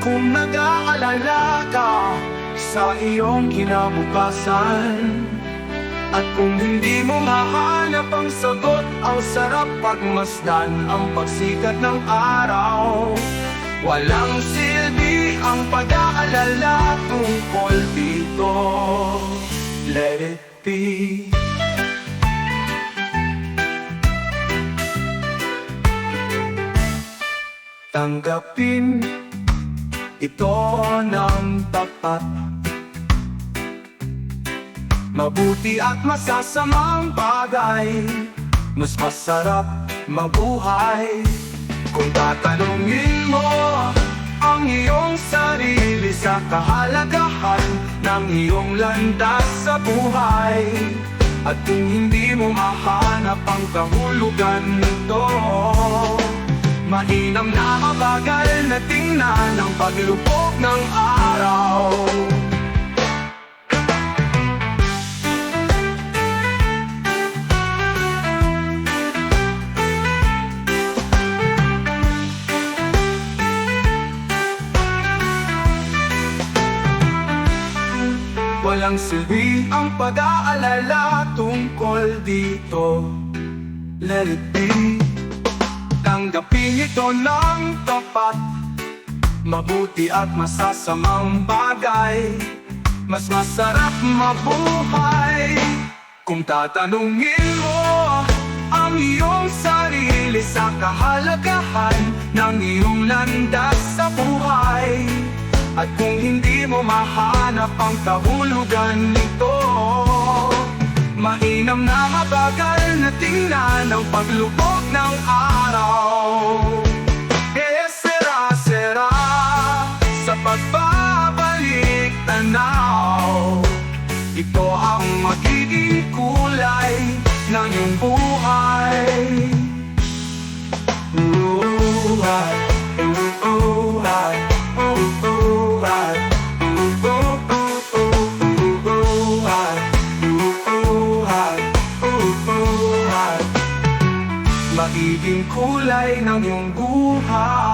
Kung nag-aalala ka sa iyong kinabukasan At kung hindi mo mahanap ang sagot Ang sarap pagmasdan ang pagsikat ng araw. Walang silbi ang pag-aalala tungkol dito. Let it be. Tanggapin ito ng tapat. Mabuti at masasamang bagay. Mas masarap mabuhay. Kung tatanungin mo ang iyong sarili Sa kahalagahan ng iyong landas sa buhay. At kung hindi mo mahanap ang kahulugan nito Mainam na mabagal na tingnan ang paglubog ng araw. Walang silbi ang pag-aalala tungkol dito. Let it be Tanggapin ito ng tapat. Mabuti at masasamang bagay. Mas masarap mabuhay. Kung tatanungin mo ang iyong sarili Sa kahalagahan ng iyong landas sa buhay. At kung hindi mo mahanap ang kahulugan nito Mainam na mabagal na tingnan ang paglubog ng araw. Eh, sera, sera Sa pagbabalik tanaw. Ito ang magiging kulay ng iyong buhay Magiging kulay ng iyong buhay